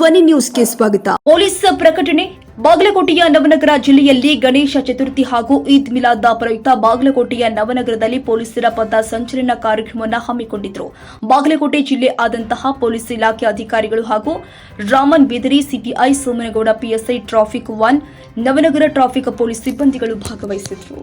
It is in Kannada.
ಧ್ವನಿ ನ್ಯೂಸ್ಗೆ ಸ್ವಾಗತ. ಪೊಲೀಸ್ ಪ್ರಕಟಣೆ, ಬಾಗಲಕೋಟೆಯ ನವನಗರ ಜಿಲ್ಲೆಯಲ್ಲಿ ಗಣೇಶ ಚತುರ್ಥಿ ಹಾಗೂ ಈದ್ ಮಿಲಾದ್ ಪ್ರಯುಕ್ತ ಬಾಗಲಕೋಟೆಯ ನವನಗರದಲ್ಲಿ ಪೊಲೀಸರ ಪಥ ಸಂಚಲನ ಕಾರ್ಯಕ್ರಮವನ್ನು ಹಮ್ಮಿಕೊಂಡಿದ್ದರು ಬಾಗಲಕೋಟೆ ಜಿಲ್ಲೆ ಆದಂತಹ ಪೊಲೀಸ್ ಇಲಾಖೆ ಅಧಿಕಾರಿಗಳು ಹಾಗೂ Raman Bedari CPI Somanagouda, PSI traffic one, Navanagar traffic police ಸಿಬ್ಬಂದಿಗಳು ಭಾಗವಹಿಸಿದ್ದರು